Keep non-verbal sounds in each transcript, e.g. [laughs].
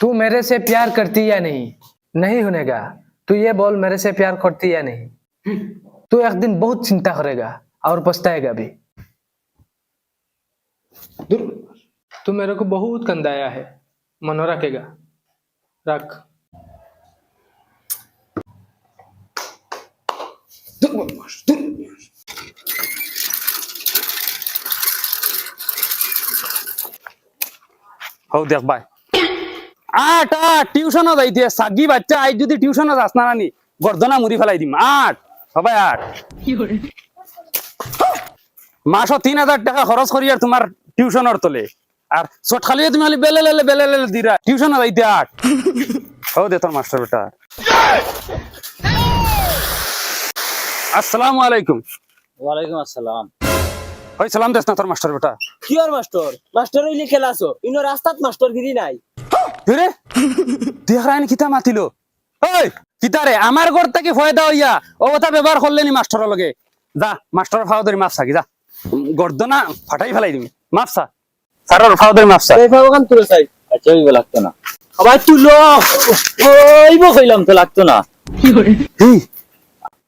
तू मेरे से प्यार करती या नहीं? नहीं होने का तू ये बोल मेरे से प्यार करती या नहीं? तू एक दिन बहुत चिंता करेगा और पछताएगा भी। तू मेरे को बहुत कंदाया है। मनो रखेगा। रख। दूर, दूर, হও দেখ ভাই আট আট টিউশনও যাইতে সাগি বাচ্চা আজ যদি টিউশনও যাস না রানি গর্দনা মুড়ি ফেলাই দিম। আট সবাই আট। মাসও তিন হাজার টাকা খরচ করি আর তোমার টিউশনের তলে। আর চট খালি তুমি খালি বেলে লেলে বেলে লেলে দিরা টিউশনও যাইতে আট। হও দে তোর মাস্টার বেটা। আসসালামু আলাইকুম। ওয়ালাইকুম আসসালাম। ওই সালাম দেস না তোর মাস্টার বেটা। কি আর মাস্টার মাস্টার হইলে খেলাছো ইনো রাস্তাত মাস্টার গিরি নাই রে কিতা মাতিল ওই কিতা রে আমার ঘর থেকে ফয়দা হইয়া ও কথা ব্যবহার করলেনি মাস্টারের লগে যা মাস্টারের ফাও ধরি সাকি যা গর্দনা ফাটাই ফেলাই দিবি মাপ সা স্যারের ফাও ধরি মাপ সা এই ফাওকান তুলে চাই আচ্ছা ওইব লাগতো না সবাই তুলো ওইব কইলাম তো লাগতো না এই,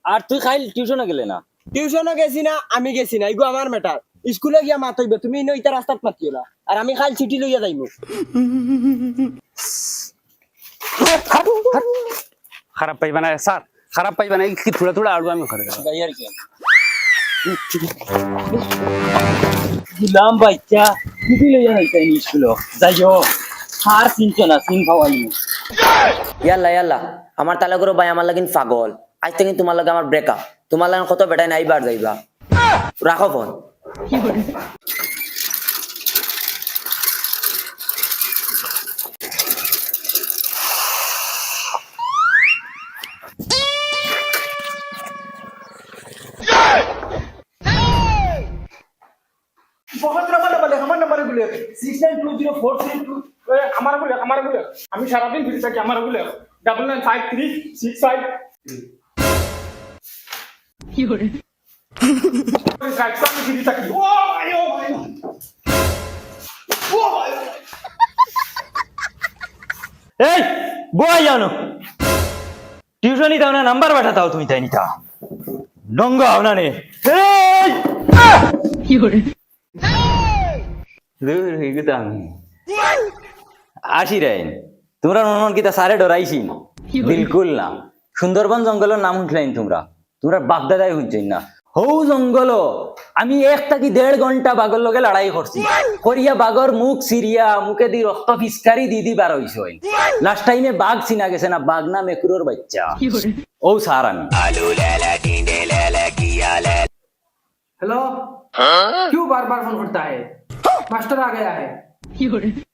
আর তুই খাইল টিউশনে গেলে না টিউশনে গেছি না আমি গেছি না ইগো আমার ম্যাটার স্কুলে গিয়া মাত হইবে তুমি ইনো ইতা রাস্তাত মাতিও না আর আমি খাল ছুটি লইয়া যাইমু। খারাপ পাইবা না স্যার খারাপ পাইবা না কি থোড়া থোড়া আড়ু আমি করে যাই আর কি। দিলাম বাচ্চা দিদি লইয়া যাইতাই নি স্কুল যাইও আর চিনছো না চিন খাওয়াই ইয়াল্লা ইয়াল্লা আমার তালে করো ভাই আমার লাগিন পাগল। আজ থেকে তোমার লাগে আমার ব্রেকআপ তোমার লাগে কত বেটাই নাই বার যাইবা। রাখো ফোন। বহুত নাম্বার নাম্বার আমার নাম্বারগুলো six nine two zero four three two আমারগুলো আমি সারাদিন ফিরে থাকি, আমারগুলো double nine five three six five কি করে? এই বই জানো টিউশনই দাও না নাম্বার পাঠাতাও তুমি তাই নিতা। ডঙ্গ হও না নে। এই! দূর হয়ে আসি রাইন তোমরা মন কিতা সারে ডরাইছি। বিলকুল না। সুন্দরবন জঙ্গলের নাম শুনছিলেন তোমরা। তোমরা বাপদাদাই শুনছেন না। হৌ জঙ্গল আমি এক থাকি দেড় ঘন্টা বাগর লগে লড়াই করছি করিয়া বাগর মুখ সিরিয়া মুখে দি রক্ত ফিসকারি দি দি বার হইছ লাস্ট টাইমে বাঘ চিনা গেছে না বাঘ না মেকুরোর বাচ্চা ও সার আমি हेलो क्यों बार बार फोन करता है मास्टर आ गया है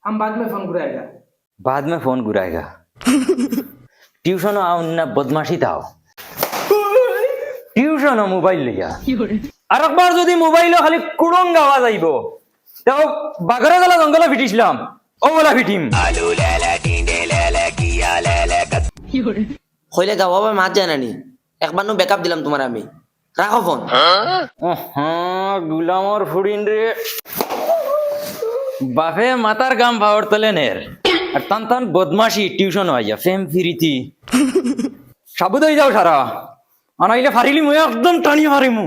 हम बाद में फोन करेगा बाद में फोन घुराएगा ट्यूशन आओ ना बदमाशी थाओ টিউশন মোবাইল লইয়া আর একবার যদি মোবাইল খালি কুড়ং গাওয়া যাইব তেও বাঘরে গেলা জঙ্গলে ফিটিছিলাম ও বলা ফিটিম। হইলে গাওয়া যায় একবার নো ব্যাকআপ দিলাম তোমার আমি। রাখো ফোন গুলামর ফুড়িন রে বাপে মাতার গাম ভাওয়ার তলে নের আর তান তান বদমাশি টিউশন হইয়া ফেম ফিরিতি সাবুদ হয়ে যাও সারা আনাইলে ফারিলি মুই একদম টানি হারিমু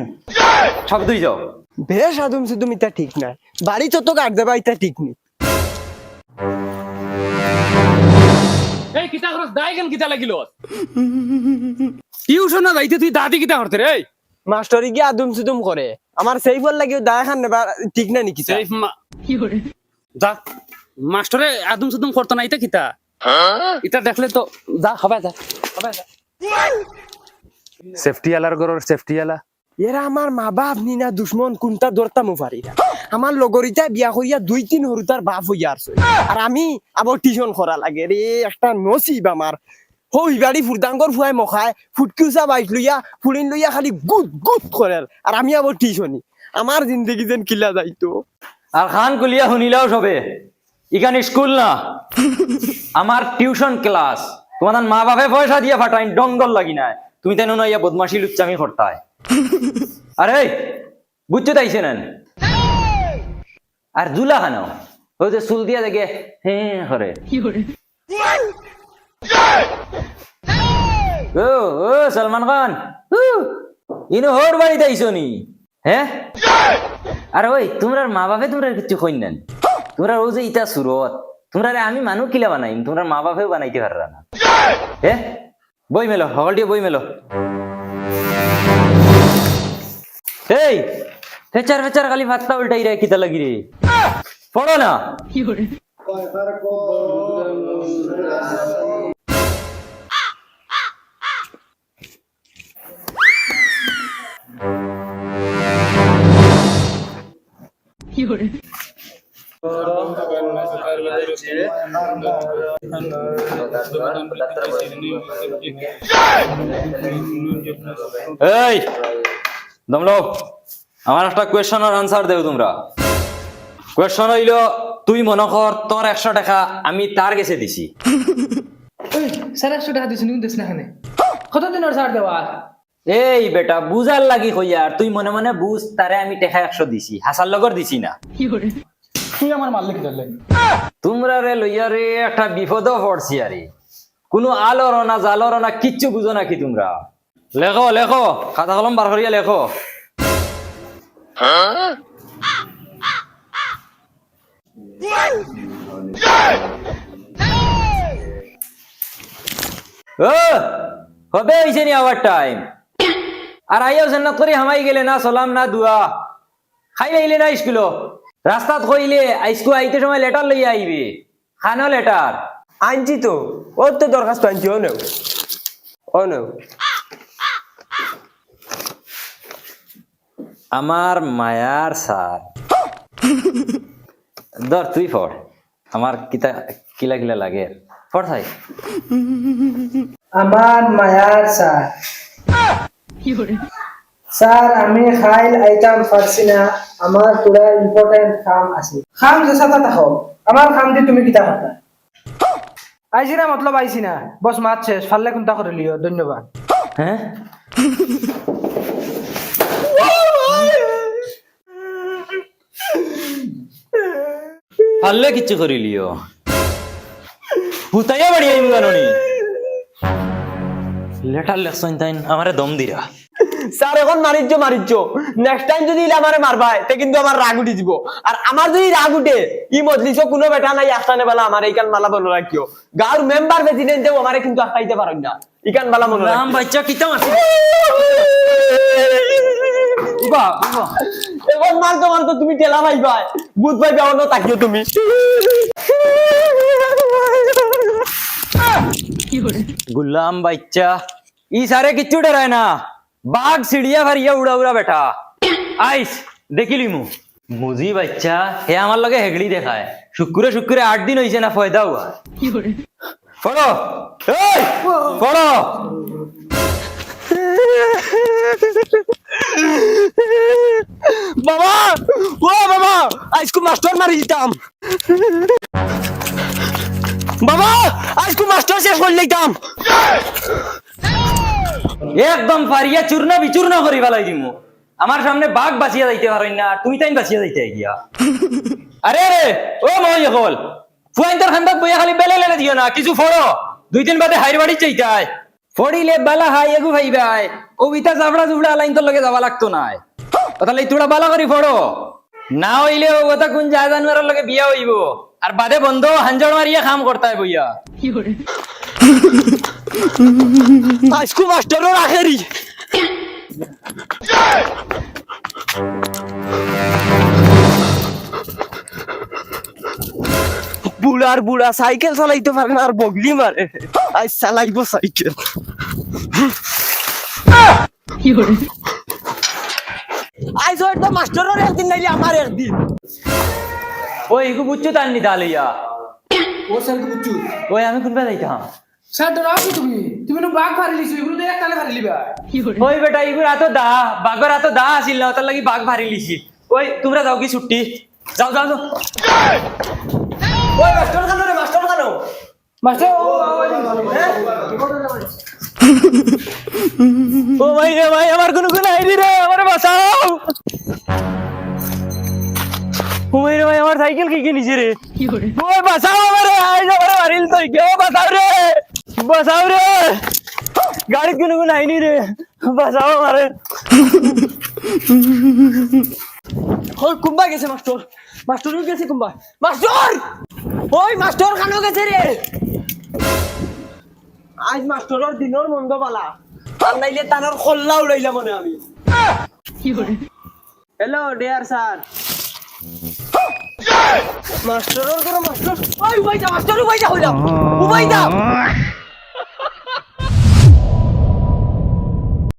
সাবুদ হয়ে যাও। বেশ আদম সুদম ইতা ঠিক না। বাড়ি তো তো কাট দেবা ইতা ঠিক নি। এই কিতা খরচ দাই কেন কিতা লাগিল? টিউশন যাইতে তুই দাদি কিতা করতে রে? মাস্টারি গিয়ে আদম সুদম করে। আমার সেই ফল লাগিও দায় খান নেবা ঠিক না নাকি এই মা- যা। মাস্টারে আদম সুদম করতো না এটা কিতা? এটা দেখলে তো যা হবে যা হবে যা। সেফটি আলার গরর সেফটি আলা এরা আমার মা বাপ নি না দুশ্মন কোনটা দরতামো পারি না আমার লগরিটা বিয়া করিয়া দুই তিন হরুতার বাপ হইয়া আসছে আর আমি আবার টিউশন করা লাগে। রে একটা নসিব আমার হই বাড়ি ফুরদাঙ্গর ফুয়াই মখায় ফুটকিউসা বাইক লইয়া ফুলিন লইয়া খালি গুদ গুদ করে আর আমি আবার টিউশনি আমার জিন্দগি যেন কিলা যাইতো আর খান কুলিয়া শুনিলাও সবে ইখানে স্কুল না। [laughs] আমার টিউশন ক্লাস তোমার মা বাপে পয়সা দিয়ে ফাটাইন ডঙ্গল লাগি নাই। তুমি তাই নয় ইয়া বদমাশি লুচ্চামি করতায়। আরে বুঝছ তাইছে না আর জুলা খানো ওই যে চুল দিয়া দেখে হ্যাঁ করে ও ও, সলমান খান ইনো হোর বাড়িতে আইসো নি? হ্যাঁ আর, ওই তোমরা মা বাপে তোমরা কিছু কইন না তোমরা ও যে ইটা সুরত তোমরা আমি মানুষ কিলা বানাইম, তোমরা মা বাপেও বানাইতে পাররা না। হ্যাঁ বই মেলো হল দিয়ে বই মেলো। এই, ফেচার ফেচার, খালি ভাতটা উল্টাই রে, কিতা লাগি রে। পড়ো না। এই দমলো আমার একটা কোয়েশনের আনসার দেও তোমরা। কোয়েশন হইল তুই মনে কর তোর একশো টাকা আমি তার গেছে দিছি? স্যার একশো টাকা দিছি নিউ দিস না এখানে। কতদিনের ছাড় দেওয়া? এই বেটা বুঝার লাগি কইয়ার তুই মনে মনে বুঝ তারে আমি টাকা একশো দিছি হাসার লগর দিছি না। তুই আমার মারলে কি ধরলে তোমরা রে লইয়া রে, একটা বিপদও পড়ছি আরে কোনো আলোর না জালর না কিচ্ছু বুঝো নাকি তোমরা। লেখো লেখো, খাতা কলম বার করিয়া লেখো। হবে হইছে নি আবার টাইম। আর আইয়াও জান্নাত করে হামাই গেলে না সলাম না, দুয়া। খাই লাইলে না স্কুল রাস্তাত কইলে আইসকু আইতে সময় লেটার লইয়া আইবে। খানো লেটার আনছি তো ওর তো দরখাস্ত আনছি ও নেও ও নেও আমার মায়ার সার ধর তুই পড়। আমার কিতা কিলা কিলা লাগে। পড় থাই আমার মায়ার স্যার। স্যার, আমি খাইল আইতাম পারছি না। আমার পুরা ইম্পর্টেন্ট কাম আছে। খাম যে সাথে থাকো আমার খাম দিয়ে তুমি কিতা কথা আইছি না, মতলব আইছি না। বস মাত শেষ। ফাললে কোনটা করে লিও ধন্যবাদ। হ্যাঁ পারলে কিচ্ছু করিলিও হুতাইয়া বাড়ি আইম গাননি লেটার লেখছেন তাই আমারে দম দিরা স্যার এখন মারিচ্ছ মারিচ্ছ। নেক্সট টাইম যদি ইলা আমারে মারবাই তে কিন্তু আমার রাগ উঠি দিব। আর আমার যদি রাগ উঠে ই মজলিস কোনো বেটা নাই আস্তানে বেলা আমার এইখান মালা বলো রাখিও। গাঁর মেম্বার প্রেসিডেন্টেও আমারে কিন্তু আস্তাইতে পারেন না। ইকান বালা মনে রাম বাচ্চা উবা উবা। এখন মারতো মারতো তুমি টেলা পাইবাই। বুধ পাইবা অন্য তাকিও তুমি। গুলাম বাচ্চা ই সারে কিচ্ছু ডরায় না। বাঘ সিড়িয়া ফারিয়া উড়া উড়া বেটা আইস দেখিলি মু মুজি বাচ্চা হে আমার লগে হেগড়ি দেখায় শুক্রে শুক্রে আট দিন হইছে না ফয়দা হুয়া পড়ো পড়ো বাবা ও বাবা আজকে মাস্টার মারি দিতাম বাবা আজকে মাস্টার শেষ করে দিতাম একদম ফারিয়া চূর্ণ বিচূর্ণ করি ফেলাই দিমু। আমার সামনে বাঘ বাঁচিয়া যাইতে পারেন না তুমি তাই বাঁচিয়া যাইতে গিয়া। [laughs] আরে রে ও মহই হল ফুয়াইন্টার খান্দাত বইয়া খালি বেলে লেলে দিও না কিছু ফড়ো। দুই দিন বাদে হাইর বাড়ি চাইতাই। ফড়িলে বালা হাই এগু ভাইবাই ও বিতা জাবড়া জুবড়া লাইন তোর লগে যাবা লাগতো নাই। [laughs] তাহলে তোরা বালা করি ফড়ো। না হইলে ও কথা কোন যায় জানুয়ারের লগে বিয়া হইব। আর বাদে বন্ধ, হাঞ্জড় মারিয়া কাম করতাই বইয়া। আজকে মাস্টারও রাখেরি বুড়ার বুড়া সাইকেল চালাইতে পারে না, আর বগলি মারে। আজ চালাইব সাইকেল। আজ হয়তো মাস্টারের একদিন নাইলে আমার একদিন ওই ইগু বুঝছ তার নি তালিয়া ও স্যার বুঝছু ওই আমি কোনবা যাইতাম স্যার ডরাও কি তুমি তুমি নো বাঘ ফারি লিছো তো এক তালে ফারি লিবা ওই বেটা ইগুর এত দা বাঘর এত দা আসিল না তার লাগি বাঘ ভারি লিছি ওই তোমরা যাও কি ছুটি যাও যাও যাও ওই মাস্টার খানো রে মাস্টার খানো মাস্টার ও ও ভাই ভাই আমার কোনো গুণ আইনি রে আমার বাঁচাও ও ভাই আমার সাইকেল কি কিনিছে রে? ওই বাঁচাও আমারে আইজ আমারে মারিল তো কেউ বাঁচাও রে বাঁচাও রে। গাড়ির কোনো গুণ আইনি রে বাঁচাও আমারে। ওই কুম্বা গেছে মাস্টার। মাস্টারও গেছে কুম্বা। মাস্টার! ওই মাস্টার খানো গেছে রে। আজ মাস্টারের দিনের মন্দ পালা। আর নাইলে তানোর খল্লা উড়াইলা মনে আমি। হ্যালো ডিয়ার স্যার মাস্টারের করে মাস্টার ওই উবাই যা মাস্টার উবাই যা হইলাম। উবাই যা